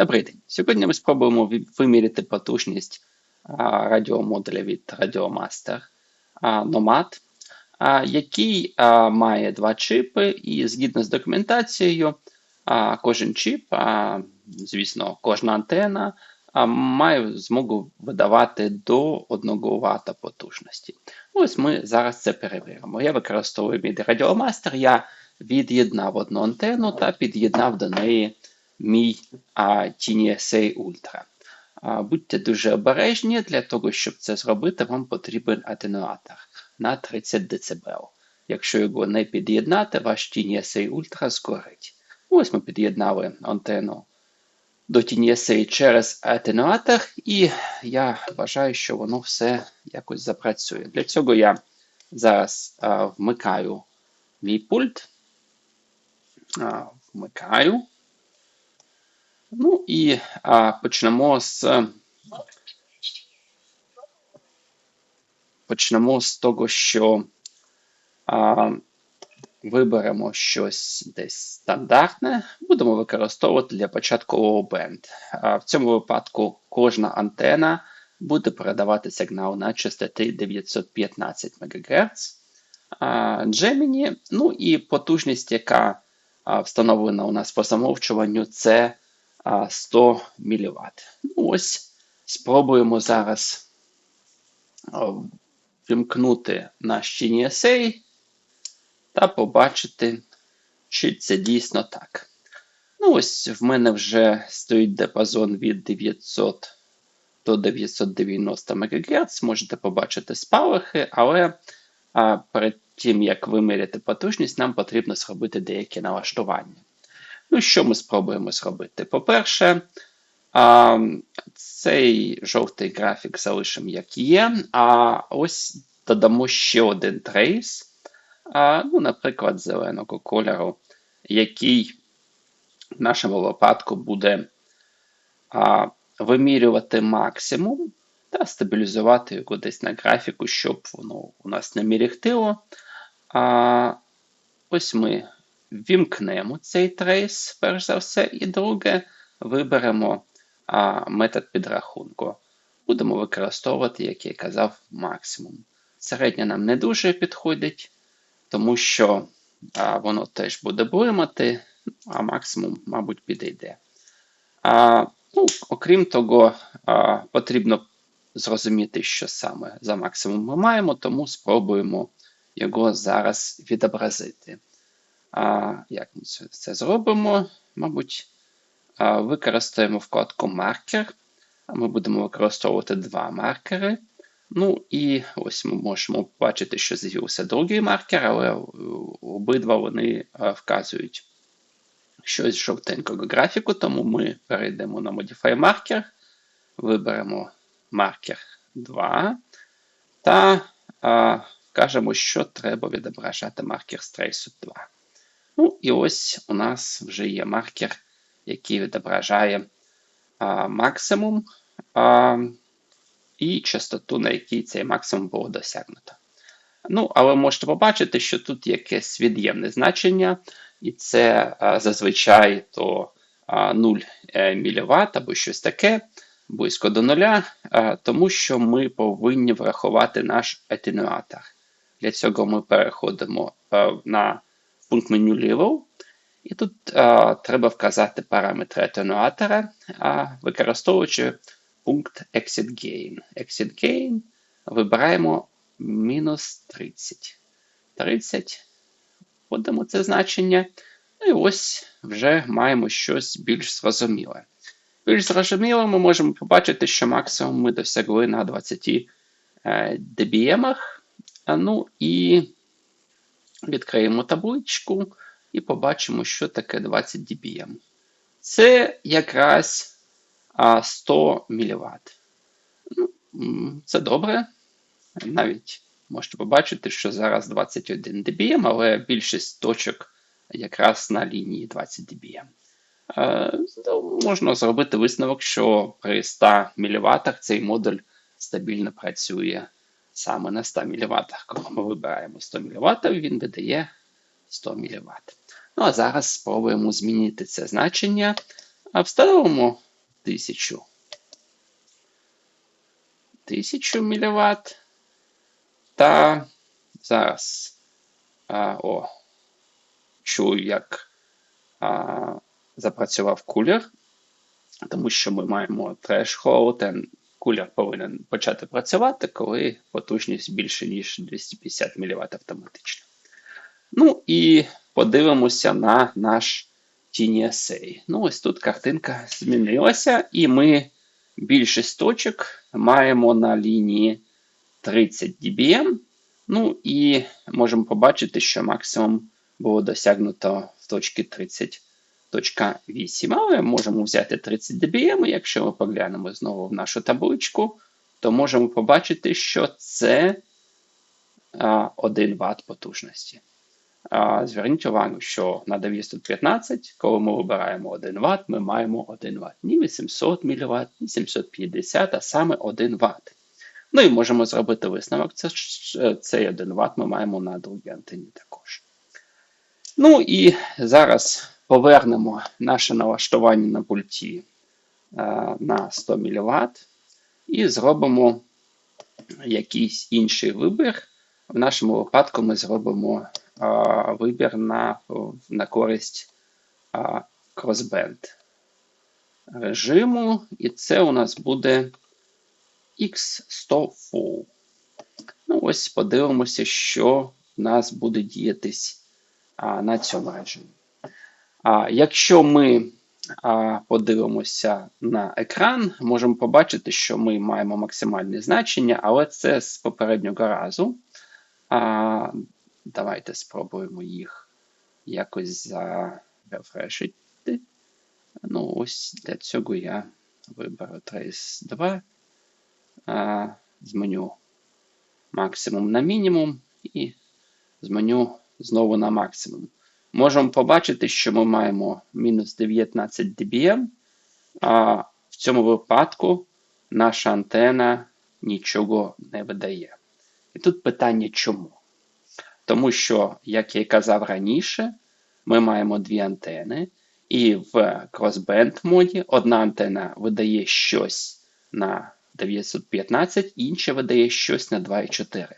Добрий день. Сьогодні ми спробуємо виміряти потужність радіомодуля від Radiomaster Nomad, який має два чипи, і згідно з документацією, кожен чип, звісно, кожна антена має змогу видавати до 1 Вт потужності. Ось ми зараз це перевіримо. Я використовую мій Radiomaster, я від'єднав одну антенну та під'єднав до неї мій TNSA Ultra. Будьте дуже обережні, для того, щоб це зробити, вам потрібен атенуатор на 30 дБ. Якщо його не під'єднати, ваш TNSA Ultra згорить. Ось ми під'єднали антенну до TNSA через атенуатор, і я вважаю, що воно все якось запрацює. Для цього я зараз а, вмикаю мій пульт. А, вмикаю. Ну і а, почнемо з почнемо з того, що а, виберемо щось десь стандартне, будемо використовувати для початкового бенд. В цьому випадку кожна антена буде передавати сигнал на частоти 915 МГц. Gemini, ну і потужність, яка встановлена у нас по замовчуванню, це 100 мВт. Ну, ось спробуємо зараз а, вімкнути наш TNSA та побачити, чи це дійсно так. Ну, ось в мене вже стоїть диапазон від 900 до 990 МГц. Можете побачити спалахи, але а, перед тим, як виміряти потужність, нам потрібно зробити деякі налаштування. Ну, що ми спробуємо зробити? По-перше, цей жовтий графік залишимо як є, а ось додамо ще один трейс, ну, наприклад, зеленого кольору, який в нашому випадку буде а, вимірювати максимум та стабілізувати його десь на графіку, щоб воно у нас не міряхтило. А, ось ми вімкнемо цей трейс, перш за все, і друге, виберемо а, метод підрахунку. Будемо використовувати, як я казав, максимум. Середня нам не дуже підходить, тому що а, воно теж буде блимати, а максимум, мабуть, підійде. А, ну, Окрім того, а, потрібно зрозуміти, що саме за максимум ми маємо, тому спробуємо його зараз відобразити. А, Як ми це, зробимо? Мабуть, використаємо вкладку маркер. Ми будемо використовувати два маркери. Ну і ось ми можемо бачити, що з'явився другий маркер, але обидва вони вказують щось жовтенького графіку, тому ми перейдемо на Modify маркер, виберемо маркер 2 та а, вкажемо, що треба відображати маркер з трейсу 2. Ну, і ось у нас вже є маркер, який відображає а, максимум а, і частоту, на якій цей максимум було досягнуто. Ну, але можете побачити, що тут якесь від'ємне значення, і це а, зазвичай то а, 0 мВт або щось таке, близько до нуля, тому що ми повинні врахувати наш атенуатор. Для цього ми переходимо а, на пункт меню Level, і тут а, треба вказати параметри атенуатора, а, використовуючи пункт Exit Gain. Exit Gain вибираємо мінус 30. 30. Вводимо це значення. Ну і ось вже маємо щось більш зрозуміле. Більш зрозуміло, ми можемо побачити, що максимум ми досягли на 20 dBm. Ну і відкриємо табличку і побачимо, що таке 20 dBm. Це якраз 100 мВт. Ну, Це добре. Навіть можете побачити, що зараз 21 dBm, але більшість точок якраз на лінії 20 dBm. Можна зробити висновок, що при 100 мВт цей модуль стабільно працює саме на 100 мВт. Коли ми вибираємо 100 мВт, він видає 100 мВт. Ну а зараз спробуємо змінити це значення. Встановимо 1000 1000 мВт. Та зараз а, о, чую, як а, запрацював кулер, тому що ми маємо threshold, кулер повинен почати працювати, коли потужність більше, ніж 250 мВт автоматично. Ну і подивимося на наш TNSA. Ну, ось тут картинка змінилася, і ми більшість точок маємо на лінії 30 dBm. Ну і можемо побачити, що максимум було досягнуто в точці 30.8. Але можемо взяти 30 dBm, і якщо ми поглянемо знову в нашу табличку, то можемо побачити, що це 1 Вт потужності. Зверніть увагу, що на 915, коли ми вибираємо 1 Вт, ми маємо 1 Вт. Ні 800 мВт, ні 750, а саме 1 Вт. Ну і можемо зробити висновок. Це, цей 1 Вт ми маємо на другій антенні також. Ну і зараз повернемо наше налаштування на пульті на 100 мВт і зробимо якийсь інший вибір. В нашому випадку ми зробимо вибір на на користь кросбенд режиму, і це у нас буде X100 Full. Ну, ось подивимося, що в нас буде діятись а, на цьому режимі. А, Якщо ми а, подивимося на екран, можемо побачити, що ми маємо максимальне значення, але це з попереднього разу. А, Давайте спробуємо їх якось зарефрешити. Ну, ось для цього я виберу Trace 2, а, зменю максимум на мінімум і зменю знову на максимум. Можемо побачити, що ми маємо мінус 19 dBm, а в цьому випадку наша антена нічого не видає. І тут питання чому? Тому що, як я і казав раніше, ми маємо дві антени, і в кросбенд моді одна антена видає щось на 915, інша видає щось на 2,4.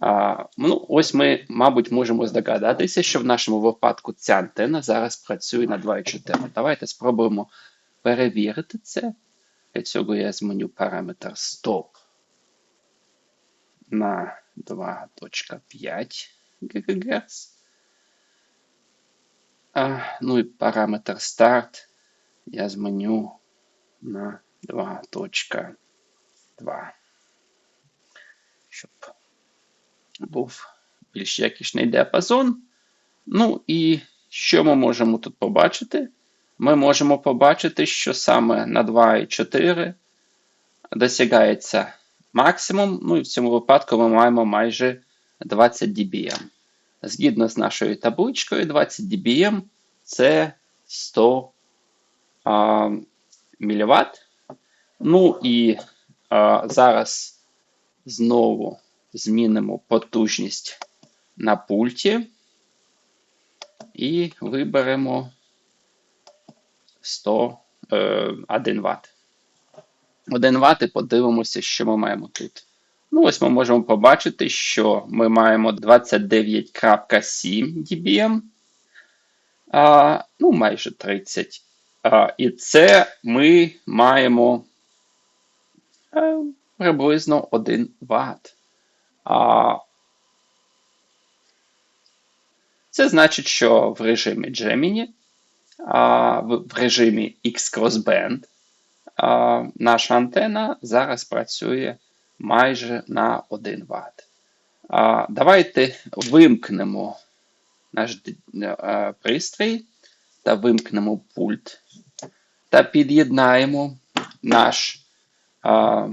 А, ну, Ось ми, мабуть, можемо здогадатися, що в нашому випадку ця антена зараз працює на 2,4. Давайте спробуємо перевірити це. Для цього я зміню параметр stop на 2.5 ГГц. А, Ну і параметр start я зменю на 2.2. Щоб був більш якісний діапазон. Ну і що ми можемо тут побачити? Ми можемо побачити, що саме на 2,4 досягається максимум. Ну і в цьому випадку ми маємо майже 20 dBm. Згідно з нашою табличкою, 20 dBm це 100 а, мВт. Ну і а, зараз знову змінимо потужність на пульті і виберемо 100, е, 1 Вт. 1 Вт і подивимося, що ми маємо тут. Ну, ось ми можемо побачити, що ми маємо 29.7 dBm, а, ну, майже 30. А, І це ми маємо а, е, приблизно 1 Вт. А, Це значить, що в режимі Gemini, а, в режимі X-Crossband наша антена зараз працює майже на 1 Вт. А, Давайте вимкнемо наш пристрій та вимкнемо пульт та під'єднаємо наш а,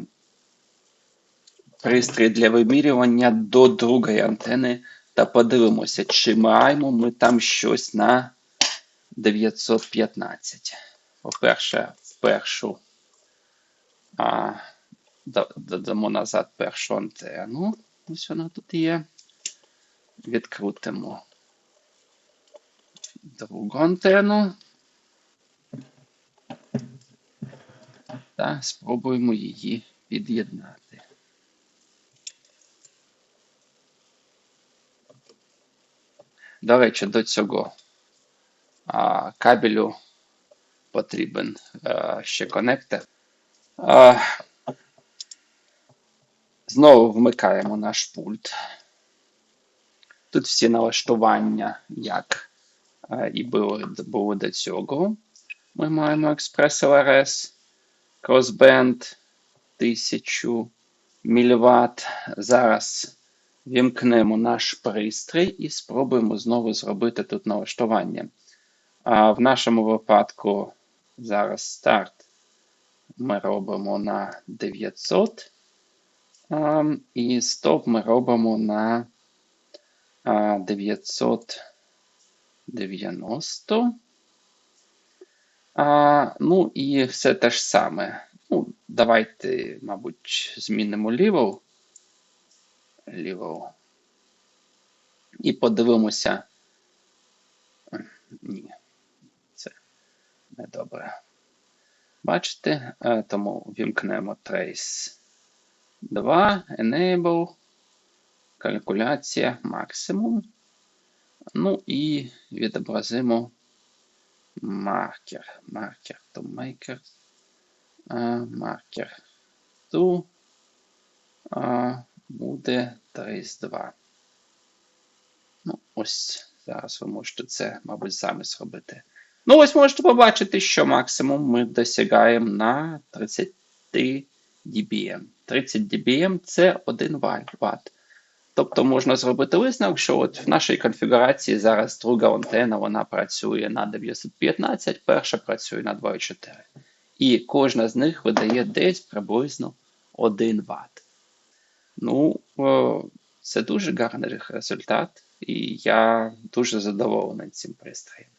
пристрій для вимірювання до другої антени та подивимося, чи маємо ми там щось на 915. По-перше, першу а, додамо назад першу антенну. Ось вона тут є. Відкрутимо другу антенну. та спробуємо її під'єднати. До речі, до цього а, кабелю потрібен а, ще конектор. А, знову вмикаємо наш пульт. Тут всі налаштування, як а, і було, було до цього. Ми маємо Express LRS, Crossband 1000 мВт. Зараз вімкнемо наш пристрій і спробуємо знову зробити тут налаштування. А в нашому випадку зараз старт ми робимо на 900. а, І стоп ми робимо на а, 990. А, ну і все те ж саме. Ну, давайте, мабуть, змінимо ліву. Ліву. І подивимося. Ні, це недобре. Бачите? Е, Тому вімкнемо Trace 2, Enable, калькуляція максимум. Ну і відобразимо маркер. Маркер to maker. Маркер to буде 32. Ну, ось зараз ви можете це, мабуть, самі зробити. Ну, ось можете побачити, що максимум ми досягаємо на 30 dBm. 30 dBm це 1 Вт. Тобто можна зробити висновок, що от в нашій конфігурації зараз друга антенна вона працює на 915, перша працює на 2,4. І кожна з них видає десь приблизно 1 Вт. Ну, це дуже гарний результат, і я дуже задоволений цим пристроєм.